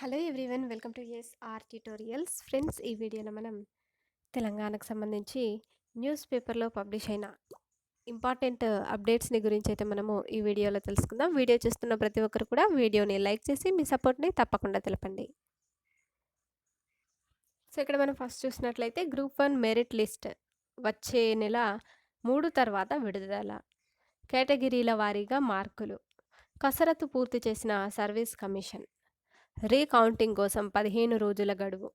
Hello everyone welcome to S R tutorials. Friends ఈ వీడియోలో మనం తెలంగాణకు సంబంధించి న్యూస్ పేపర్లో పబ్లిష్ అయిన ఇంపార్టెంట్ అప్డేట్స్ని గురించి అయితే మనము ఈ వీడియోలో తెలుసుకుందాం. వీడియో చూస్తున్న ప్రతి ఒక్కరు కూడా వీడియోని లైక్ చేసి మీ సపోర్ట్ని తప్పకుండా తెలపండి. సో ఇక్కడ మనం ఫస్ట్ చూసినట్లయితే గ్రూప్ వన్ మెరిట్ లిస్ట్ వచ్చే నెల మూడు తర్వాత విడుదల. కేటగిరీల వారీగా మార్కులు. కసరత్తు పూర్తి చేసిన సర్వీస్ కమిషన్. రీకౌంటింగ్ కోసం పదిహేను రోజుల గడువు.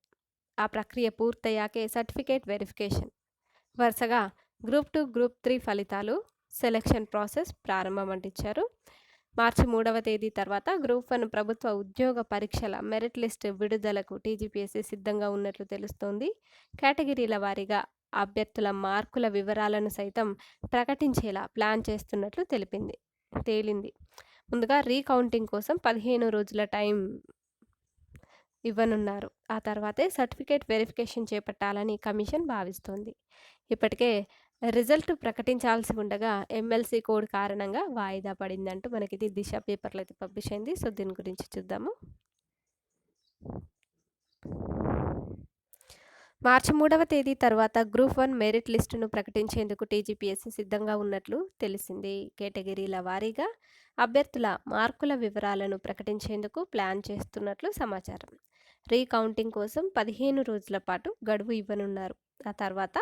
ఆ ప్రక్రియ పూర్తయ్యాకే సర్టిఫికేట్ వెరిఫికేషన్. వరుసగా గ్రూప్ టూ గ్రూప్ త్రీ ఫలితాలు సెలక్షన్ ప్రాసెస్ ప్రారంభం అంటించారు మార్చి మూడవ తేదీ తర్వాత గ్రూప్ వన్ ప్రభుత్వ ఉద్యోగ పరీక్షల మెరిట్ లిస్ట్ విడుదలకు టీజీపీఎస్సీ సిద్ధంగా ఉన్నట్లు తెలుస్తోంది. కేటగిరీల వారీగా అభ్యర్థుల మార్కుల వివరాలను సైతం ప్రకటించేలా ప్లాన్ చేస్తున్నట్లు తెలిపింది తేలింది. ముందుగా రీకౌంటింగ్ కోసం పదిహేను రోజుల టైం ఇవ్వనున్నారు. ఆ తర్వాతే సర్టిఫికేట్ వెరిఫికేషన్ చేపట్టాలని కమిషన్ భావిస్తోంది. ఇప్పటికే రిజల్ట్ ప్రకటించాల్సి ఉండగా ఎమ్మెల్సీ కోడ్ కారణంగా వాయిదా పడిందంటూ మనకి ఇది దిశ పేపర్లో అయితే పబ్లిష్ అయింది. సో దీని గురించి చూద్దాము. మార్చి మూడవ తేదీ తర్వాత గ్రూప్ వన్ మెరిట్ లిస్టును ప్రకటించేందుకు టీజీపీఎస్సీ సిద్ధంగా ఉన్నట్లు తెలిసింది. కేటగిరీల వారీగా అభ్యర్థుల మార్కుల వివరాలను ప్రకటించేందుకు ప్లాన్ చేస్తున్నట్లు సమాచారం. రీకౌంటింగ్ కోసం పదిహేను రోజుల పాటు గడువు ఇవ్వనున్నారు. ఆ తర్వాత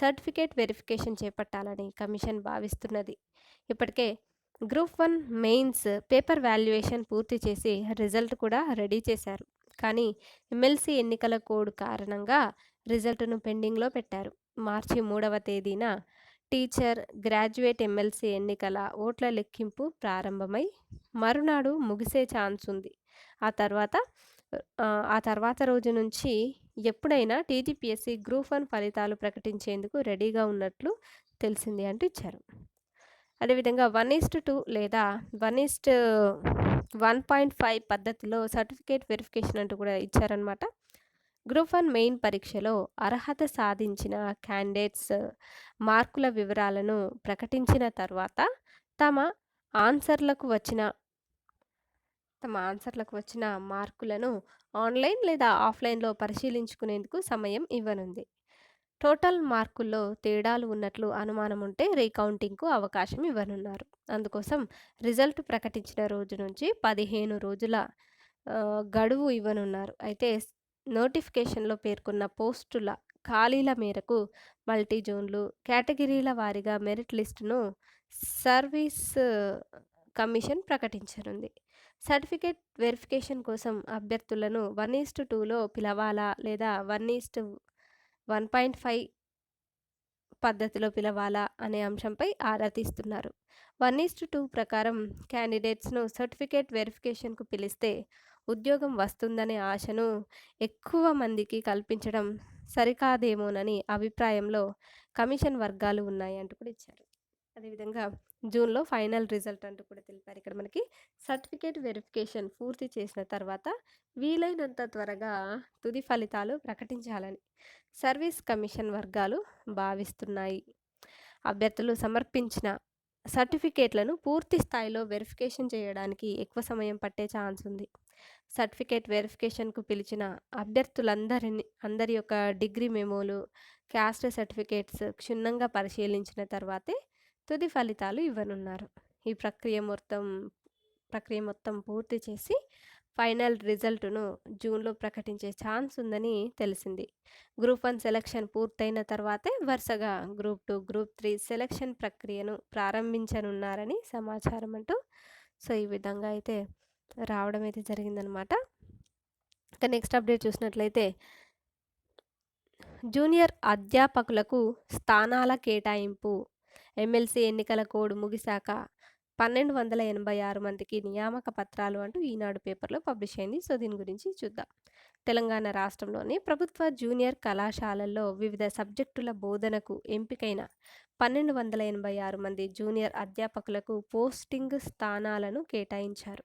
సర్టిఫికేట్ వెరిఫికేషన్ చేపట్టాలని కమిషన్ భావిస్తున్నది. ఇప్పటికే group one mains paper valuation పూర్తి చేసి రిజల్ట్ కూడా రెడీ చేశారు. కానీ ఎమ్మెల్సీ ఎన్నికల కోడ్ కారణంగా రిజల్ట్ను పెండింగ్లో పెట్టారు. మార్చి మూడవ తేదీన టీచర్ గ్రాడ్యుయేట్ ఎమ్మెల్సీ ఎన్నికల ఓట్ల లెక్కింపు ప్రారంభమై మరునాడు ముగిసే ఛాన్స్ ఉంది. ఆ తర్వాత ఆ తర్వాత రోజు నుంచి ఎప్పుడైనా టీజీపీఎస్సీ గ్రూప్ వన్ ఫలితాలు ప్రకటించేందుకు రెడీగా ఉన్నట్లు తెలిసింది అంటూ ఇచ్చారు. అదేవిధంగా వన్ ఈస్ట్ టూ లేదా one is to one point five పద్ధతిలో సర్టిఫికేట్ వెరిఫికేషన్ అంటూ కూడా ఇచ్చారనమాట గ్రూప్ వన్ మెయిన్ పరీక్షలో అర్హత సాధించిన క్యాండిడేట్స్ మార్కుల వివరాలను ప్రకటించిన తర్వాత తమ ఆన్సర్లకు వచ్చిన తమ ఆన్సర్లకు వచ్చిన మార్కులను ఆన్లైన్ లేదా ఆఫ్లైన్లో పరిశీలించుకునేందుకు సమయం ఇవ్వనుంది. టోటల్ మార్కుల్లో తేడాలు ఉన్నట్లు అనుమానం ఉంటే రీకౌంటింగ్కు అవకాశం ఇవ్వనున్నారు. అందుకోసం రిజల్ట్ ప్రకటించిన రోజు నుంచి పదిహేను రోజుల గడువు ఇవ్వనున్నారు. అయితే నోటిఫికేషన్లో పేర్కొన్న పోస్టుల ఖాళీల మేరకు మల్టీ జోన్లు కేటగిరీల వారీగా మెరిట్ లిస్టును సర్వీస్ కమిషన్ ప్రకటించనుంది. సర్టిఫికేట్ వెరిఫికేషన్ కోసం అభ్యర్థులను వన్ ఈస్ట్ టూలో పిలవాలా? లేదా one is to one point five పద్ధతిలో పిలవాలా? అనే అంశంపై ఆరా తీస్తున్నారు. వన్ ఈస్ట్ టూ ప్రకారం క్యాండిడేట్స్ను సర్టిఫికేట్ వెరిఫికేషన్కు పిలిస్తే ఉద్యోగం వస్తుందనే ఆశను ఎక్కువ మందికి కల్పించడం సరికాదేమోనని అభిప్రాయంలో కమిషన్ వర్గాలు ఉన్నాయి అంటూ కూడా ఇచ్చారు. అదేవిధంగా జూన్లో ఫైనల్ రిజల్ట్ అంటూ కూడా తెలిపారు ఇక్కడ మనకి. సర్టిఫికేట్ వెరిఫికేషన్ పూర్తి చేసిన తర్వాత వీలైనంత త్వరగా తుది ఫలితాలు ప్రకటించాలని సర్వీస్ కమిషన్ వర్గాలు భావిస్తున్నాయి. అభ్యర్థులు సమర్పించిన సర్టిఫికేట్లను పూర్తి స్థాయిలో వెరిఫికేషన్ చేయడానికి ఎక్కువ సమయం పట్టే ఛాన్స్ ఉంది. సర్టిఫికేట్ వెరిఫికేషన్కు పిలిచిన అభ్యర్థులందరిని అందరి యొక్క డిగ్రీ మెమోలు క్యాస్ట్ సర్టిఫికేట్స్ క్షుణ్ణంగా పరిశీలించిన తర్వాతే తుది ఫలితాలు ఇవ్వనున్నారు. ఈ ప్రక్రియ మొత్తం ప్రక్రియ మొత్తం పూర్తి చేసి ఫైనల్ రిజల్ట్ను జూన్లో ప్రకటించే ఛాన్స్ ఉందని తెలిసింది. గ్రూప్ వన్ సెలక్షన్ పూర్తయిన తర్వాతే వరుసగా group two group three selection ప్రక్రియను ప్రారంభించనున్నారని సమాచారం అంటూ సో ఈ విధంగా అయితే రావడం అయితే జరిగిందనమాట. ఇక నెక్స్ట్ అప్డేట్ చూసినట్లయితే జూనియర్ అధ్యాపకులకు స్థానాల కేటాయింపు ఎమ్మెల్సీ ఎన్నికల కోడ్ ముగిశాక పన్నెండు వందల ఎనభై ఆరు మందికి నియామక పత్రాలు అంటూ ఈనాడు పేపర్లో పబ్లిష్ అయింది. సో దీని గురించి చూద్దాం. తెలంగాణ రాష్ట్రంలోని ప్రభుత్వ జూనియర్ కళాశాలల్లో వివిధ సబ్జెక్టుల బోధనకు ఎంపికైన పన్నెండు వందల ఎనభై ఆరు మంది జూనియర్ అధ్యాపకులకు పోస్టింగ్ స్థానాలను కేటాయించారు.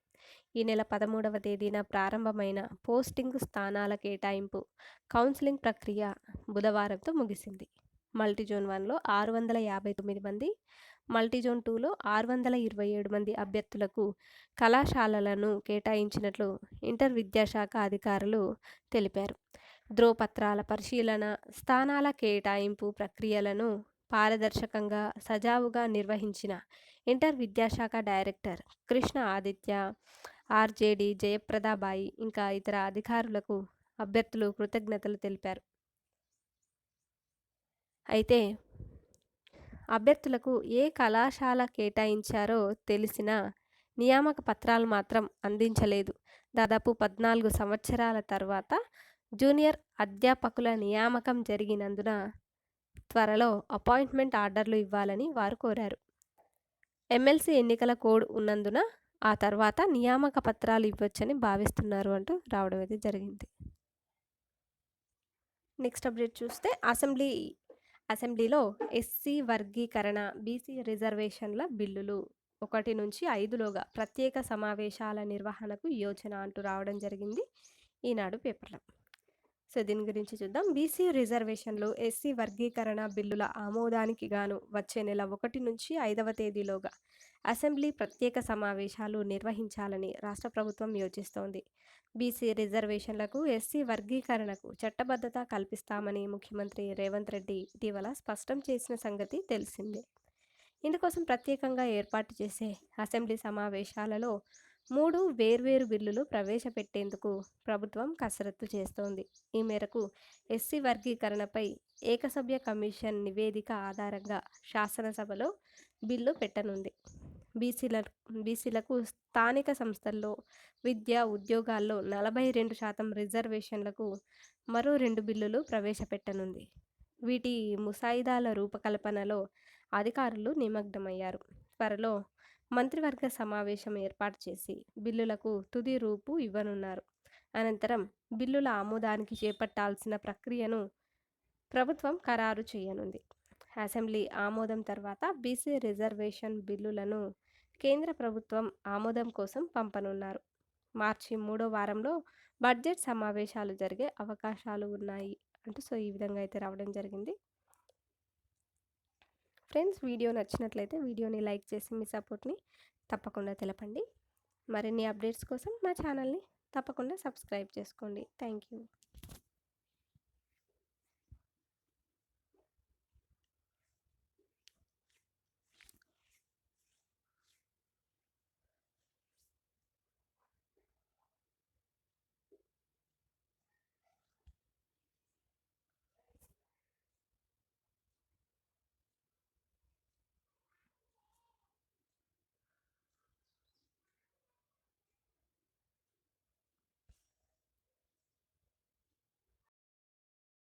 ఈ నెల పదమూడవ తేదీన ప్రారంభమైన పోస్టింగ్ స్థానాల కేటాయింపు కౌన్సిలింగ్ ప్రక్రియ బుధవారంతో ముగిసింది. మల్టీ జోన్ వన్లో ఆరు వందల యాభై తొమ్మిది మంది మల్టీజోన్ టూలో ఆరు వందల ఇరవై ఏడు మంది అభ్యర్థులకు కళాశాలలను కేటాయించినట్లు ఇంటర్ విద్యాశాఖ అధికారులు తెలిపారు. ధ్రువపత్రాల పరిశీలన స్థానాల కేటాయింపు ప్రక్రియలను పారదర్శకంగా సజావుగా నిర్వహించిన ఇంటర్ విద్యాశాఖ డైరెక్టర్ కృష్ణ ఆదిత్య ఆర్జేడి జయప్రదాబాయి ఇంకా ఇతర అధికారులకు అభ్యర్థులు కృతజ్ఞతలు తెలిపారు. అయితే అభ్యర్థులకు ఏ కళాశాల కేటాయించారో తెలిసిన నియామక పత్రాలు మాత్రం అందించలేదు. దాదాపు పద్నాలుగు సంవత్సరాల తర్వాత జూనియర్ అధ్యాపకుల నియామకం జరిగినందున త్వరలో అపాయింట్మెంట్ ఆర్డర్లు ఇవ్వాలని వారు కోరారు. ఎమ్మెల్సీ ఎన్నికల కోడ్ ఉన్నందున ఆ తర్వాత నియామక పత్రాలు ఇవ్వచ్చని భావిస్తున్నారు అంటూ రావడం అయితే జరిగింది. నెక్స్ట్ అప్డేట్ చూస్తే అసెంబ్లీ అసెంబ్లీలో ఎస్సీ వర్గీకరణ బీసీ రిజర్వేషన్ల బిల్లులు ఒకటి నుంచి ఐదులోగా ప్రత్యేక సమావేశాల నిర్వహణకు యోచన అంటూ రావడం జరిగింది ఈనాడు పేపర్లో. సో దీని గురించి చూద్దాం. బీసీ రిజర్వేషన్లు ఎస్సీ వర్గీకరణ బిల్లుల ఆమోదానికి గాను వచ్చే నెల ఒకటి నుంచి ఐదవ తేదీలోగా అసెంబ్లీ ప్రత్యేక సమావేశాలు నిర్వహించాలని రాష్ట్ర ప్రభుత్వం యోచిస్తోంది. బీసీ రిజర్వేషన్లకు ఎస్సీ వర్గీకరణకు చట్టబద్ధత కల్పిస్తామని ముఖ్యమంత్రి రేవంత్ రెడ్డి ఇటీవల స్పష్టం చేసిన సంగతి తెలిసిందే. ఇందుకోసం ప్రత్యేకంగా ఏర్పాటు చేసే అసెంబ్లీ సమావేశాలలో మూడు వేర్వేరు బిల్లులు ప్రవేశపెట్టేందుకు ప్రభుత్వం కసరత్తు చేస్తోంది. ఈ మేరకు ఎస్సీ వర్గీకరణపై ఏకసభ్య కమిషన్ నివేదిక ఆధారంగా శాసనసభలో బిల్లు పెట్టనుంది. బీసీల బీసీలకు స్థానిక సంస్థల్లో విద్య ఉద్యోగాల్లో నలభై రెండు శాతం రిజర్వేషన్లకు మరో రెండు బిల్లులు ప్రవేశపెట్టనుంది. వీటి ముసాయిదాల రూపకల్పనలో అధికారులు నిమగ్నమయ్యారు. త్వరలో మంత్రివర్గ సమావేశం ఏర్పాటు చేసి బిల్లులకు తుది రూపు ఇవ్వనున్నారు. అనంతరం బిల్లుల ఆమోదానికి చేపట్టాల్సిన ప్రక్రియను ప్రభుత్వం ఖరారు చేయనుంది. అసెంబ్లీ ఆమోదం తర్వాత బీసీ రిజర్వేషన్ బిల్లులను కేంద్ర ప్రభుత్వం ఆమోదం కోసం పంపనున్నారు. మార్చి మూడో వారంలో బడ్జెట్ సమావేశాలు జరిగే అవకాశాలు ఉన్నాయి అంటూ సో ఈ విధంగా అయితే రావడం జరిగింది. ఫ్రెండ్స్ వీడియో నచ్చినట్లయితే వీడియోని లైక్ చేసి మీ సపోర్ట్ని తప్పకుండా తెలపండి. మరిన్ని అప్డేట్స్ కోసం మా ఛానల్ని తప్పకుండా సబ్స్క్రైబ్ చేసుకోండి. Thank you